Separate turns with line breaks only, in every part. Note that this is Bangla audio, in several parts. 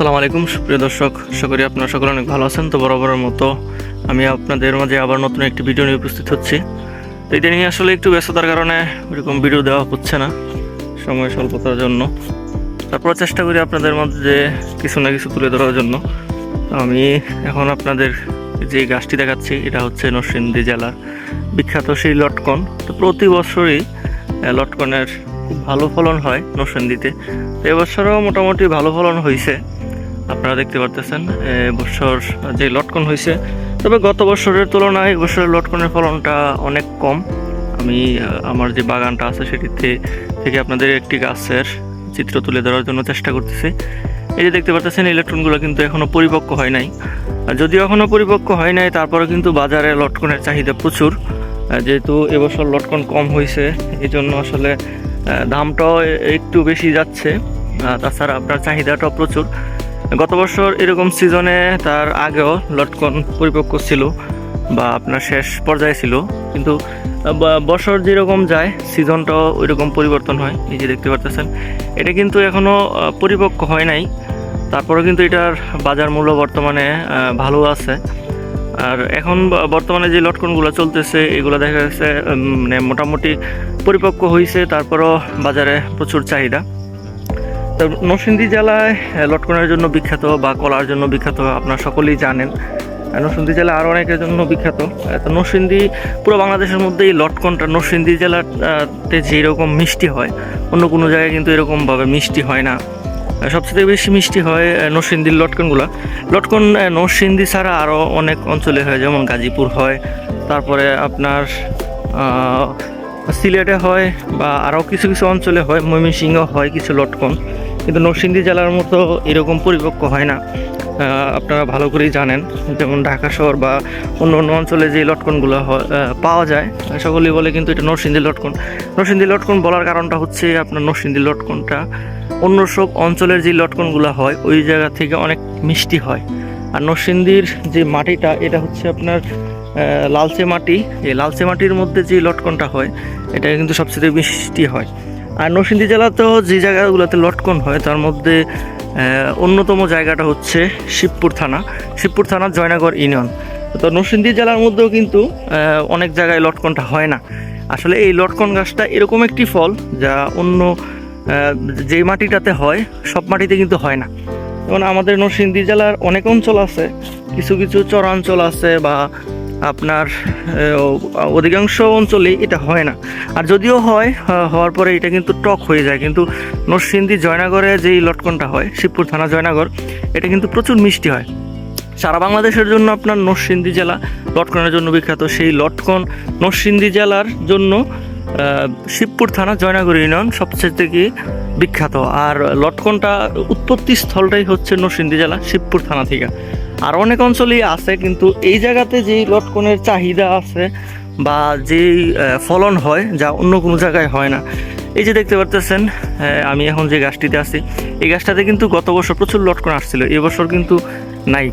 আসসালামু আলাইকুম, সুপ্রিয় দর্শক। আশা করি আপনারা সকলে অনেক ভালো আছেন। তো বরাবরের মতো আমি আপনাদের মাঝে আবার নতুন একটি ভিডিও নিয়ে উপস্থিত হচ্ছি। তো এটা নিয়ে আসলে একটু ব্যস্ততার কারণে ওইরকম ভিডিও দেওয়া হচ্ছে না, সময় স্বল্পতার জন্য। তারপর চেষ্টা করি আপনাদের মধ্যে কিছু না কিছু তুলে ধরার জন্য। আমি এখন আপনাদের যে গাছটি দেখাচ্ছি, এটা হচ্ছে নরসিংদী জেলার বিখ্যাত সেই লটকন। তো প্রতি বছরই লটকনের খুব ভালো ফলন হয় নরসিংদীতে। এবছরও মোটামুটি ভালো ফলন হয়েছে আপনারা দেখতে পারতেছেন এবছর যে লটকন হয়েছে। তবে গত বছরের তুলনায় এবছরের লটকনের ফলনটা অনেক কম। আমি আমার যে বাগানটা আছে সেটিতে থেকে আপনাদের একটি গাছের চিত্র তুলে ধরার জন্য চেষ্টা করতেছি। এই যে দেখতে পাচ্ছেন ইলেকট্রনগুলো কিন্তু এখনও পরিপক্ক হয় নাই। যদিও এখনও পরিপক্ক হয় নাই তারপরে কিন্তু বাজারে লটকনের চাহিদা প্রচুর। যেহেতু এবছর লটকন কম হয়েছে এই জন্য আসলে দামটাও একটু বেশি যাচ্ছে। তাছাড়া আপনার চাহিদাটাও প্রচুর। গত বছর এরকম সিজনে তার আগেও লটকন পরিপক্ক ছিল বা আপনার শেষ পর্যায়ে ছিল। কিন্তু বছর যেরকম যায়, সিজনটাও ওই রকম পরিবর্তন হয়, এই যে দেখতে পারতেছেন। এটা কিন্তু এখনও পরিপক্ক হয় নাই। তারপরে কিন্তু এটার বাজার মূল্য বর্তমানে ভালো আছে। আর এখন বর্তমানে যে লটকনগুলো চলতেছে, এগুলো দেখা যাচ্ছে মানে মোটামুটি পরিপক্ক হয়েছে তারপরও বাজারে প্রচুর চাহিদা। তো নরসিংদী জেলায় লটকনের জন্য বিখ্যাত বা কলার জন্য বিখ্যাত আপনারা সকলেই জানেন। নরসিংদী জেলা আরও অনেকের জন্য বিখ্যাত। তো নরসিংদী, পুরো বাংলাদেশের মধ্যে এই লটকনটা নরসিংদী জেলাতে যেরকম মিষ্টি হয়, অন্য কোনো জায়গায় কিন্তু এরকমভাবে মিষ্টি হয় না। সবচেয়ে বেশি মিষ্টি হয় নরসিংদীর লটকনগুলো। লটকন নরসিংদী ছাড়া আরও অনেক অঞ্চলে হয়, যেমন গাজীপুর হয়, তারপরে আপনার সিলেটে হয় বা আরও কিছু কিছু অঞ্চলে হয়, ময়মনসিংহ হয় কিছু লটকন। কিন্তু নরসিংদী জেলার মতো এরকম পরিপক্ক হয় না। আপনারা ভালো করেই জানেন, যেমন ঢাকা শহর বা অন্য অন্য অঞ্চলে যে লটকনগুলো পাওয়া যায় সকলেই বলে কিন্তু এটা নরসিংদী লটকন। নরসিংদী লটকন বলার কারণটা হচ্ছে আপনার নরসিংদী লটকনটা। অন্য সব অঞ্চলের যে লটকনগুলো হয়, ওই জায়গা থেকে অনেক মিষ্টি হয়। আর নরসিংদীর যে মাটিটা, এটা হচ্ছে আপনার লালচে মাটি। এই লালচে মাটির মধ্যে যে লটকনটা হয়, এটা কিন্তু সবচেয়ে মিষ্টি হয়। আর নরসিংদী জেলাতেও যে জায়গাগুলোতে লটকন হয়, তার মধ্যে অন্যতম জায়গাটা হচ্ছে শিবপুর থানা। শিবপুর থানা জয়নগর ইউনিয়ন। তো নরসিংদী জেলার মধ্যেও কিন্তু অনেক জায়গায় লটকনটা হয় না। আসলে এই লটকন গাছটা এরকম একটি ফল যা অন্য যে মাটিটাতে হয়, সব মাটিতে কিন্তু হয় না। যেমন আমাদের নরসিংদী জেলার অনেক অঞ্চল আছে, কিছু কিছু চরাঞ্চল আছে বা আপনার অধিকাংশ অঞ্চলেই এটা হয় না। আর যদিও হয় হওয়ার পরে এটা কিন্তু টক হয়ে যায়। কিন্তু নরসিংদী জয়নগরে যেই লটকনটা হয়, শিবপুর থানা জয়নগর, এটা কিন্তু প্রচুর মিষ্টি হয়। সারা বাংলাদেশের জন্য আপনার নরসিংদী জেলা লটকনের জন্য বিখ্যাত। সেই লটকন নরসিংদী জেলার জন্য শিবপুর থানা জয়নগর ইউনিয়ন সবচেয়ে থেকে বিখ্যাত। আর লটকনটা উৎপত্তি স্থলটাই হচ্ছে নরসিংদী জেলা শিবপুর থানা থেকে। আর অনেক অঞ্চলেই আছে, কিন্তু এই জায়গাতে যেই লটকনের চাহিদা আছে বা যেই ফলন হয়, যা অন্য কোনো জায়গায় হয় না। এই যে দেখতে পারতেছেন আমি এখন যে গাছটিতে আছি, এই গাছটাতে কিন্তু গত বছর প্রচুর লটকন আসছিল এবছর কিন্তু নাই।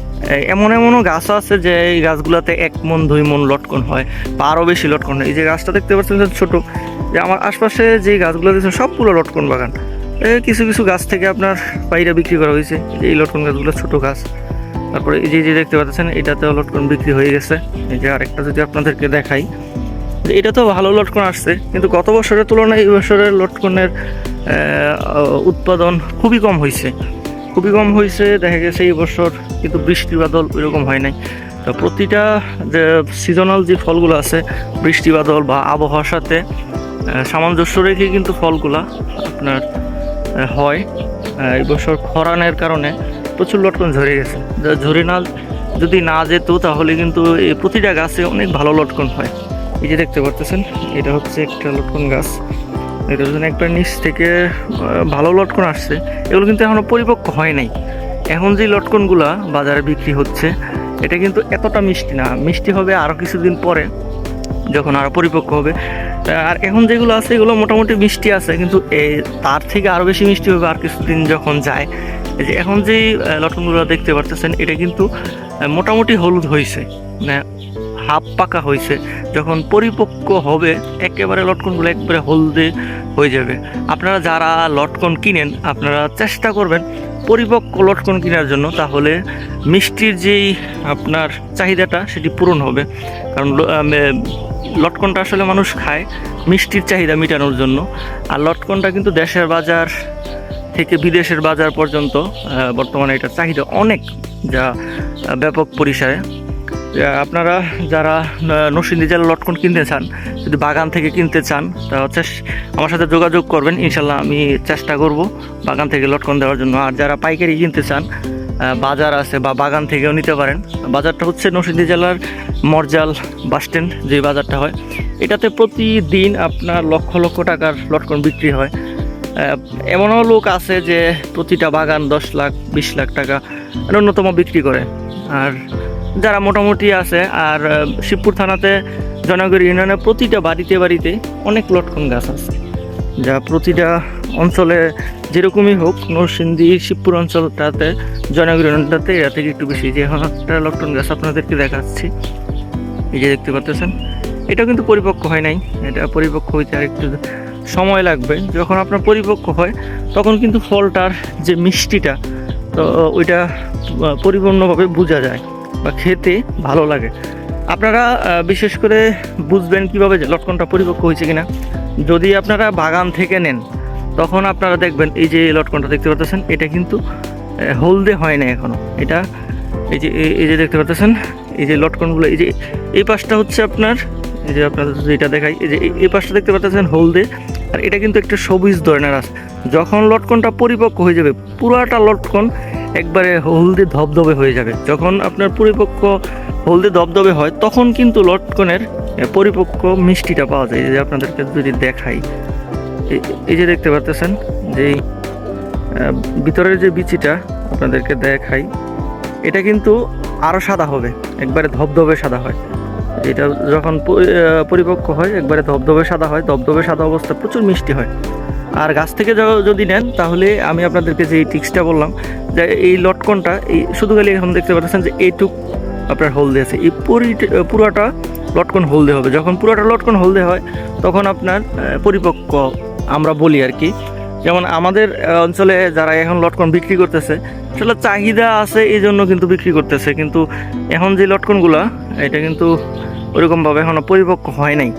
এমন এমনও গাছ আছে যে এই গাছগুলোতে এক মন, দুই মন লটকন হয়, বা আরও বেশি লটকন হয়। এই যে গাছটা দেখতে পাচ্ছেন ছোট, যে আমার আশপাশে যে গাছগুলো দেখছেন, সবগুলো লটকন বাগান। কিছু কিছু গাছ থেকে আপনার পাইরা বিক্রি করা হয়েছে, এই লটকন গাছগুলো ছোট গাছ। তারপরে এই যে যে দেখতে পাচ্ছেন এটাতেও লটকন বিক্রি হয়ে গেছে। এই যে আরেকটা যদি আপনাদেরকে দেখাই এটা তো ভালো লটকন আসছে, কিন্তু গত বছরের তুলনায় এই বছরের লটকনের উৎপাদন খুবই কম হয়েছে। খুবই কম হয়েছে, দেখা গেছে এই বছর কিন্তু বৃষ্টি বাদল ওইরকম হয় নাই। তো প্রতিটা, যে সিজনাল যে ফলগুলো আছে, বৃষ্টি বাদল বা আবহাওয়ার সাথে সামঞ্জস্য রেখে কিন্তু ফলগুলা আপনার হয়। এই বছর খরানের কারণে প্রচুর লটকন ঝরে গেছে। ঝরে না যদি না যেত তাহলে কিন্তু এই প্রতিটা গাছে অনেক ভালো লটকন হয়। এই যে দেখতে পারতেছেন, এটা হচ্ছে একটা লটকন গাছ। এটা জন্য একবার নিচ থেকে ভালো লটকন আসছে, এগুলো কিন্তু এখনও পরিপক্ক হয় নাই। এখন যে লটকনগুলা বাজারে বিক্রি হচ্ছে, এটা কিন্তু এতটা মিষ্টি না। মিষ্টি হবে আরও কিছুদিন পরে, যখন আরও পরিপক্ক হবে। আর এখন যেগুলো আছে, এগুলো মোটামুটি মিষ্টি আছে, কিন্তু এই তার থেকে আরও বেশি মিষ্টি হবে আর কিছুদিন যখন যায় যে এখন আহ, লটকনগুলো দেখতে পারতেছেন এটা কিন্তু মোটামুটি হলুদ হয়েছে মানে হাফ পাকা হয়েছে যখন পরিপক্ক হবে একেবারে লটকনগুলো একবারে হলদে হয়ে যাবে। আপনারা যারা লটকন কিনেন আপনারা চেষ্টা করবেন পরিপক্ক লটকন কেনার জন্য তাহলে মিষ্টির যেই আপনার চাহিদাটা সেটি পূরণ হবে। কারণ লটকনটা আসলে মানুষ খায় মিষ্টির চাহিদা মেটানোর জন্য। আর লটকনটা কিন্তু দেশের বাজার থেকে বিদেশের বাজার পর্যন্ত বর্তমানে এটার চাহিদা অনেক, যা ব্যাপক পরিসরে। আপনারা যারা নসিন্দি জেলার লটকন কিনতে চান, যদি বাগান থেকে কিনতে চান তা হচ্ছে আমার সাথে যোগাযোগ করবেন। ইনশাল্লাহ আমি চেষ্টা করব বাগান থেকে লটকন দেওয়ার জন্য। আর যারা পাইকারি কিনতে চান বাজার আছে বা বাগান থেকেও নিতে পারেন, বাজারটা হচ্ছে নরসিংদী জেলার মরজাল বাসস্ট্যান্ড যে বাজারটা হয়। এটাতে প্রতিদিন আপনার লক্ষ লক্ষ টাকার লটকন বিক্রি হয়। এমনও লোক আছে যে প্রতিটা বাগান দশ লাখ, বিশ লাখ টাকা ন্যূনতম বিক্রি করে। আর যারা মোটামুটি আছে, আর শিবপুর থানাতে জনগর ইউনিয়নে প্রতিটা বাড়িতে বাড়িতে অনেক লটকন গাছ আছে। যা প্রতিটা অঞ্চলে যেরকমই হোক, নরসিংদী, শিবপুর অঞ্চলটাতে জনগর ইউনিয়নটাতে, এরা থেকে একটু বেশি। যে এখন একটা লটকন গাছ আপনাদেরকে দেখাচ্ছি। এই যে দেখতে পাচ্ছেন, এটা কিন্তু পরিপক্ক হয় নাই। এটা পরিপক্ক হইতে আর একটু সময় লাগবে। যখন আপনার পরিপক্ক হয়, তখন কিন্তু ফলটার যে মিষ্টিটা, তো ওইটা পরিপূর্ণভাবে বোঝা যায় বা খেতে ভালো লাগে। আপনারা বিশেষ করে বুঝবেন কীভাবে যে লটকনটা পরিপক্ক হয়েছে কিনা। যদি আপনারা বাগান থেকে নেন, তখন আপনারা দেখবেন এই যে লটকনটা দেখতে পাচ্ছেন, এটা কিন্তু হলদে হয় না এখনও। এটা, এই যে এই- যে দেখতে পাচ্ছেন, এই যে লটকনগুলো, এই যে, এই পাশটা হচ্ছে আপনার, এই যে আপনাদের যদি এটা দেখাই, এই যে এই পাশটা দেখতে পাচ্ছেন হলদে আর এটা কিন্তু একটা সবুজ ধরনের আছে। যখন লটকনটা পরিপক্ক হয়ে যাবে, পুরাটা লটকন একবারে হলদে ধবধবে হয়ে যাবে। যখন আপনার পরিপক্ক হলদে ধবধবে হয়, তখন কিন্তু লটকনের পরিপক্ক মিষ্টিটা পাওয়া যায়। যে আপনাদেরকে যদি দেখাই, এই- যে দেখতে পাচ্ছেন, যে ভিতরের যে বিচিটা আপনাদেরকে দেখাই, এটা কিন্তু আরও সাদা হবে, একবারে ধবধবে সাদা হয়। এটা যখন পরিপক্ক হয়, একবারে ধবধবে সাদা হয়, ধবধবে সাদা অবস্থা, প্রচুর মিষ্টি হয়। আর গাছ থেকে যদি নেন, তাহলে আমি আপনাদেরকে যে টিক্সটা বললাম, যে এই লটকনটা, এই শুধু খালি এখন দেখতে পাচ্ছেন যে এইটুক আপনার হলদে আছে। এই পুরি পুরাটা লটকন হলদে হবে। যখন পুরাটা লটকন হলদে হয়, তখন আপনার পরিপক্ক আমরা বলি আর কি। যেমন আমাদের অঞ্চলে যারা এখন লটকন বিক্রি করতেছে, আসলে চাহিদা আছে এই জন্য কিন্তু বিক্রি করতেছে। কিন্তু এখন যে লটকনগুলা, এটা কিন্তু ওরকমভাবে এখনও পরিপক্ক হয় নাই।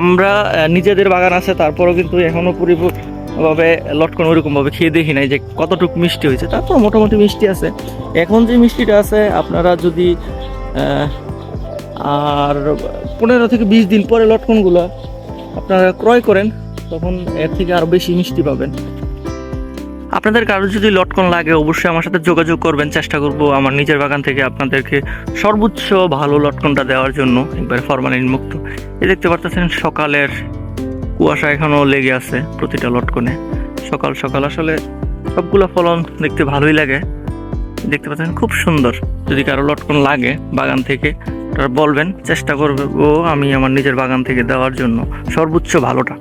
আমরা নিজেদের বাগান আছে, তারপরেও কিন্তু এখনও পরিপক্কভাবে লটকন ওরকমভাবে খেয়ে দেখি নাই যে কতটুকু মিষ্টি হয়েছে। তারপর মোটামুটি মিষ্টি আছে। এখন যে মিষ্টিটা আছে, আপনারা যদি আর পনেরো থেকে বিশ দিন পরে লটকনগুলো আপনারা ক্রয় করেন, তখন এর থেকে আরও বেশি মিষ্টি পাবেন। আপনাদের কারও যদি লটকন লাগে, অবশ্যই আমার সাথে যোগাযোগ করবেন। চেষ্টা করব আমার নিজের বাগান থেকে আপনাদেরকে সর্বোচ্চ ভালো লটকনটা দেওয়ার জন্য, একবার ফরমালিন মুক্ত। এই দেখতে পারতেছেন, সকালের কুয়াশা এখনও লেগে আছে প্রতিটা লটকনে। সকাল সকাল আসলে সবগুলো ফলন দেখতে ভালোই লাগে। দেখতে পাচ্ছেন, খুব সুন্দর। যদি কারও লটকন লাগে বাগান থেকে বলবেন, চেষ্টা করবে ও আমি আমার নিজের বাগান থেকে দেওয়ার জন্য সর্বোচ্চ ভালোটা।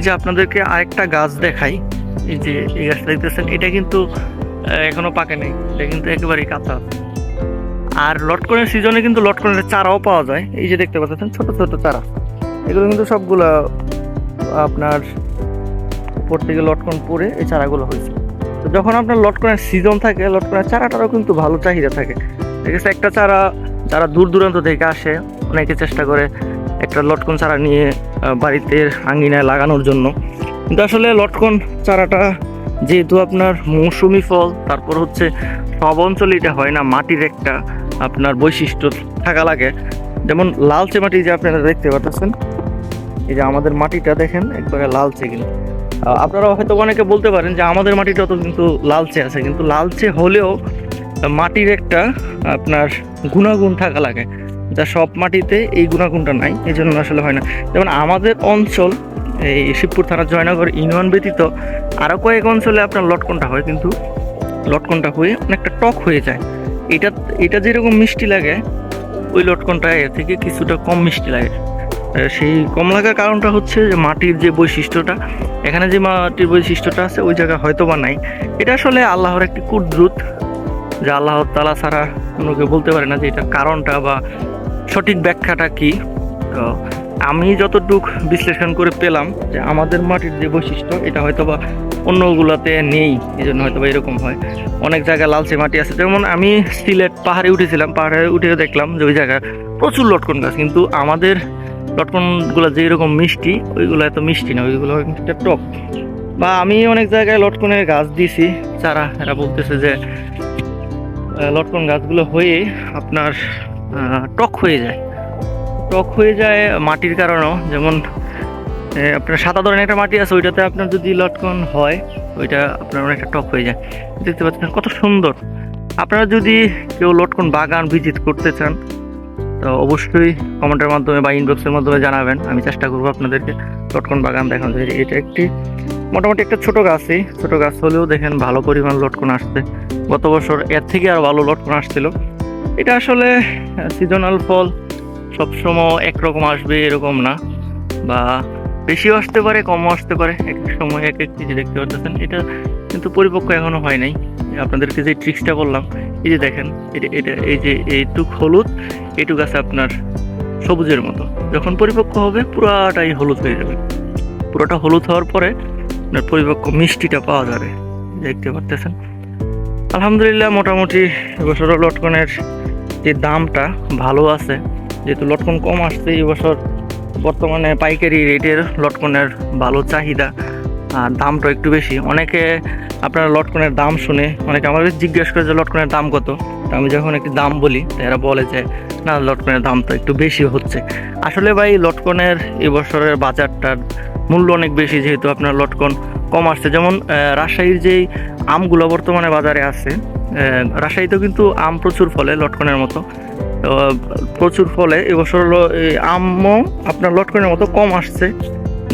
যে আপনাদেরকে আরেকটা গাছ দেখাই। এই যে এই গাছটা দেখতেছেন এটা কিন্তু আহ, এখনও পাকে নেই এটা কিন্তু একেবারেই কাঁচা। আর লটকনের সিজনে কিন্তু লটকনের চারাও পাওয়া যায়। এই যে দেখতে পাচ্ছেন ছোট ছোট চারা। এগুলো কিন্তু সবগুলা আপনার উপর থেকে লটকন পরে এই চারাগুলো হয়েছে। তো যখন আপনার লটকনের সিজন থাকে লটকনের চারাটারও কিন্তু ভালো চাহিদা থাকে। ঠিক আছে একটা চারা যারা দূর দূরান্ত থেকে আসে অনেকে চেষ্টা করে একটা লটকন চারা নিয়ে বাড়িতে আঙ্গিনায় লাগানোর জন্য। কিন্তু আসলে লটকন চারাটা যেহেতু আপনার মৌসুমি ফল, তারপর হচ্ছে সব অঞ্চলে এটা হয় না, মাটির একটা আপনার বৈশিষ্ট্য থাকা লাগে। যেমন লালচে মাটি যে আপনারা দেখতে পাচ্ছেন, এই যে আমাদের মাটিটা দেখেন, একবারে লালচে কিন্তু। আপনারা হয়তো অনেকে বলতে পারেন যে আমাদের মাটিটা তো কিন্তু লালচে আছে, কিন্তু লালচে হলেও মাটির একটা আপনার গুণাগুণ থাকা লাগে। যা সব মাটিতে এই গুণাগুণটা নাই এই জন্য আসলে হয় না। যেমন আমাদের অঞ্চল, এই শিবপুর থানার জয়নগর ইউনিয়ন ব্যতীত আরও কয়েক অঞ্চলে আপনার লটকনটা হয়, কিন্তু লটকনটা হয়ে অনেকটা টক হয়ে যায়। এটা এটা যেরকম মিষ্টি লাগে, ওই লটকনটা এর থেকে কিছুটা কম মিষ্টি লাগে। সেই কম লাগার কারণটা হচ্ছে যে মাটির যে বৈশিষ্ট্যটা, এখানে যে মাটির বৈশিষ্ট্যটা আছে, ওই জায়গায় হয়তো বা নাই। এটা আসলে আল্লাহর একটি কুদ্রুত, যে আল্লাহ তালা ছাড়া কোনো কেউ বলতে পারে না যে এটার কারণটা বা সঠিক ব্যাখ্যাটা কি? তো আমি যতটুক বিশ্লেষণ করে পেলাম যে আমাদের মাটির যে বৈশিষ্ট্য, এটা হয়তো বা অন্যগুলোতে নেই এই জন্য হয়তো বা এরকম হয়। অনেক জায়গায় লালচে মাটি আছে। যেমন আমি সিলেট পাহাড়ে উঠেছিলাম, পাহাড়ে উঠে দেখলাম যে ওই জায়গায় প্রচুর লটকন গাছ, কিন্তু আমাদের লটকনগুলো যে এরকম মিষ্টি, ওইগুলো এত মিষ্টি না, ওইগুলো একটা টক। বা আমি অনেক জায়গায় লটকনের গাছ দিছি চারা, এরা বলতেছে যে লটকন গাছগুলো হয়ে আপনার টক হয়ে যায়। টক হয়ে যায় মাটির কারণেও। যেমন আপনার সাদা ধরনের একটা মাটি আছে, ওইটাতে আপনার যদি লটকন হয়, ওইটা আপনার অনেকটা টক হয়ে যায়। দেখতে পাচ্ছেন কত সুন্দর। আপনারা যদি কেউ লটকন বাগান ভিজিট করতে চান, তো অবশ্যই কমেন্টের মাধ্যমে বা ইনবক্সের মাধ্যমে জানাবেন। আমি চেষ্টা করব আপনাদেরকে লটকন বাগান দেখানো যায় এটা একটি মোটামুটি একটা ছোট গাছই। ছোট গাছ হলেও দেখেন ভালো পরিমাণ লটকন আসছে। গত বছর এর থেকে আর ভালো লটকন আসছিল। এটা আসলে সিজনাল ফল সবসময় একরকম আসবে এরকম না। বা বেশিও আসতে পারে, কমও আসতে পারে, এক এক সময় এক এক কিছু দেখতে পাচ্ছেন এটা কিন্তু পরিপক্ক এখনও হয় নাই। আপনাদেরকে যে ট্রিক্সটা বললাম, এই যে দেখেন, এটা এটা, এই যে, এইটুক হলুদ, এইটুক আছে আপনার সবুজের মতো। যখন পরিপক্ক হবে, পুরাটাই হলুদ হয়ে যাবে। পুরোটা হলুদ হওয়ার পরে আপনার পরিপক্ক মিষ্টিটা পাওয়া যাবে। দেখতে পারতেছেন? আলহামদুলিল্লাহ, মোটামুটি এবছর লটকনের যে দামটা ভালো আছে। যেহেতু লটকন কম আসছে এবছর বর্তমানে পাইকারি রেটের লটকনের ভালো চাহিদা আর দামটা একটু বেশি। অনেকে আপনার লটকনের দাম শুনে অনেকে আমাদের জিজ্ঞেস করে যে লটকনের দাম কত? আমি যখন একটি দাম বলি, তো এরা বলে যে, না, লটকনের দাম তো একটু বেশি হচ্ছে। আসলে ভাই, লটকনের এবছরের বাজারটার মূল্য অনেক বেশি যেহেতু আপনার লটকন কম আসছে। যেমন রাজশাহীর যেই আমগুলো বর্তমানে বাজারে আছে রাজশাহীতেও কিন্তু আম প্রচুর ফলে লটকনের মতো। প্রচুর ফলে এবছর আমও আপনার লটকনের মতো কম আসছে।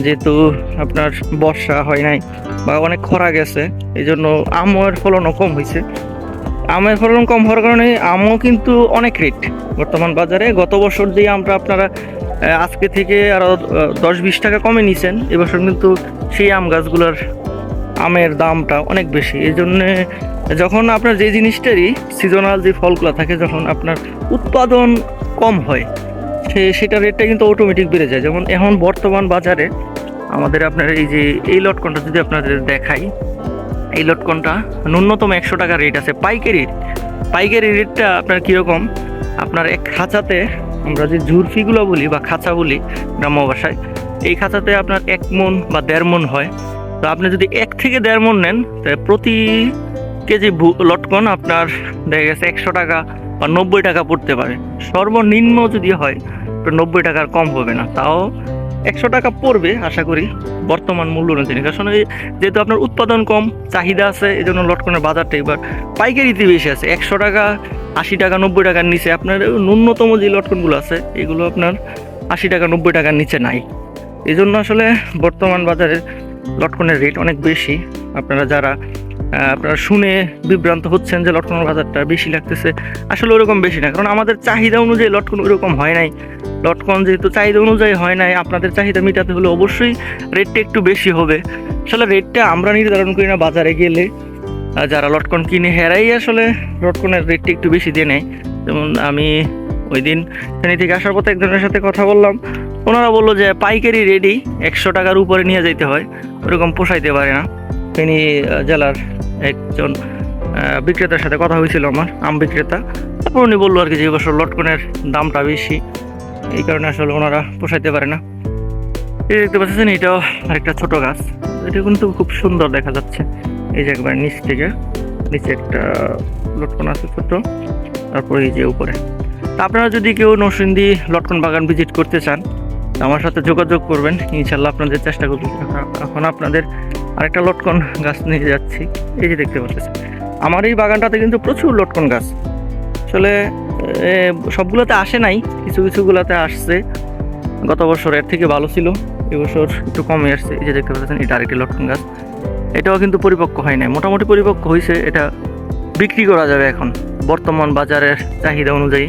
যেহেতু আপনার বর্ষা হয় নাই বা অনেক খরা গেছে এই জন্য আমের ফলনও কম হয়েছে। আমের ফলন কম হওয়ার কারণে আমও কিন্তু অনেক রেট বর্তমান বাজারে গত বছর যে আমটা আপনারা আজকে থেকে আরও দশ বিশ টাকা কমে নিছেন। এবছর কিন্তু সেই আম গাছগুলোর আমের দামটা অনেক বেশি। এই জন্যে যখন আপনার যে জিনিসটারই সিজনাল যে ফলগুলো থাকে, যখন আপনার উৎপাদন কম হয়, সে সেটা রেটটা কিন্তু অটোমেটিক বেড়ে যায়। যেমন এখন বর্তমান বাজারে আমাদের আপনার এই যে, এই লটকনটা যদি আপনাদের দেখাই, এই লটকনটা ন্যূনতম একশো টাকা রেট আছে। পাইকারি পাইকারি রেটটা আপনার কীরকম? আপনার এক খাঁচাতে আমরা যে ঝুরফিগুলো বলি বা খাঁচা বলি গ্রাম্য ভাষায়, এই খাঁচাতে আপনার এক মন বা দেড় মন হয়। তো আপনি যদি এক থেকে দেড় মন নেন, তাহলে প্রতি কেজি লটকন আপনার দেখা গেছে একশো টাকা বা নব্বই টাকা পড়তে পারে। সর্বনিম্ন যদি হয়, তো নব্বই টাকার কম হবে না। তাও একশো টাকা পড়বে, আশা করি, বর্তমান মূল্য অনুযায়ী। কারণ যেহেতু আপনার উৎপাদন কম, চাহিদা আছে এই জন্য লটকনের বাজারটা এবার পাইকারিতে বেশি আছে। একশো টাকা, আশি টাকা, নব্বই টাকার নিচে। আপনার ন্যূনতম যে লটকনগুলো আছে, এগুলো আপনার আশি টাকা, নব্বই টাকার নিচে নাই। এই জন্য আসলে বর্তমান বাজারে লটকনের রেট অনেক বেশি। আপনারা যারা আপনারা শুনে বিভ্রান্ত হচ্ছেন যে লটকনের বাজারটা বেশি লাগতেছে। আসলে ওরকম বেশি না, কারণ আমাদের চাহিদা অনুযায়ী লটকন ওরকম হয় নাই। লটকন যেহেতু চাহিদা অনুযায়ী হয় নাই, আপনাদের চাহিদা মেটাতে হলে অবশ্যই রেটটা একটু বেশি হবে। আসলে রেটটা আমরা নির্ধারণ করি না বাজারে গেলে। যারা লটকন কিনে হেরাই আসলে লটকনের রেটটা একটু বেশি দিয়ে নেয়। যেমন আমি ওই দিন ফেনী থেকে আসার পথে একজনের সাথে কথা বললাম। ওনারা বলল যে পাইকারি রেডি, একশো টাকার উপরে নিয়ে যেতে হয়। ওরকম পোষাইতে পারে না। ফেনী জেলার একজন বিক্রেতার সাথে কথা হয়েছিল আমার, আম বিক্রেতা। তারপর উনি বলল আর কি যে এবছর লটকনের দামটা বেশি। এই কারণে আসলে ওনারা পোষাইতে পারে না। এই দেখতে পাচ্ছেন, এটাও আরেকটা ছোট গাছ। এটা কিন্তু খুব সুন্দর দেখা যাচ্ছে। এই যে একবার নিচ থেকে, নিচে একটা লটকন আছে ছোট, তারপরে এই যে উপরে। আপনারা যদি কেউ নরসিংদী লটকন বাগান ভিজিট করতে চান, আমার সাথে যোগাযোগ করবেন। ইনশাল্লাহ আপনাদের চেষ্টা করবেন এখন আপনাদের আরেকটা লটকন গাছ নিয়ে যাচ্ছি। এই যে দেখতে পাচ্ছেন। আমার এই বাগানটাতে কিন্তু প্রচুর লটকন গাছ। আসলে সবগুলোতে আসে নাই, কিছু কিছুগুলোতে আসছে। গত বছর এর থেকে ভালো ছিল এবছর একটু কমে আসছে। এই যে দেখতে পাচ্ছেন, এটা আরেকটি লটকন গাছ। এটাও কিন্তু পরিপক্ক হয় নাই। মোটামুটি পরিপক্ক হয়েছে এটা বিক্রি করা যাবে এখন। বর্তমান বাজারের চাহিদা অনুযায়ী।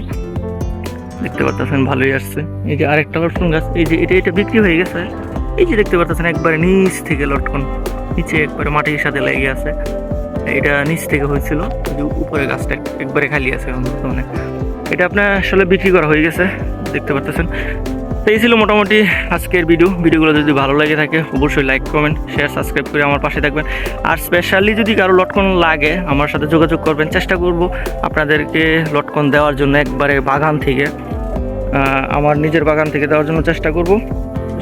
দেখতে পাচ্ছেন, ভালোই আসছে। এই যে আরেকটা লটকন গাছ, এই যে এটা এটা বিক্রি হয়ে গেছে। এই যে দেখতে পাচ্ছেন একবারে নিচ থেকে লটকন, নিচে একবারে মাটির সাথে লেগে আছে। এটা নিচ থেকে হয়েছিল উপরে গাছটা একবারে খালি আছে বর্তমানে। এটা আপনার আসলে বিক্রি করা হয়ে গেছে, দেখতে পারতেছেন। তো এই ছিল মোটামুটি আজকের ভিডিও। ভিডিওগুলো যদি ভালো লাগে থাকে, অবশ্যই লাইক কমেন্ট শেয়ার সাবস্ক্রাইব করে আমার পাশে থাকবেন। আর স্পেশালি যদি কারও লটকন লাগে, আমার সাথে যোগাযোগ করবেন। চেষ্টা করব আপনাদেরকে লটকন দেওয়ার জন্য একবারে বাগান থেকে আমার নিজের বাগান থেকে দেওয়ার জন্য চেষ্টা করব।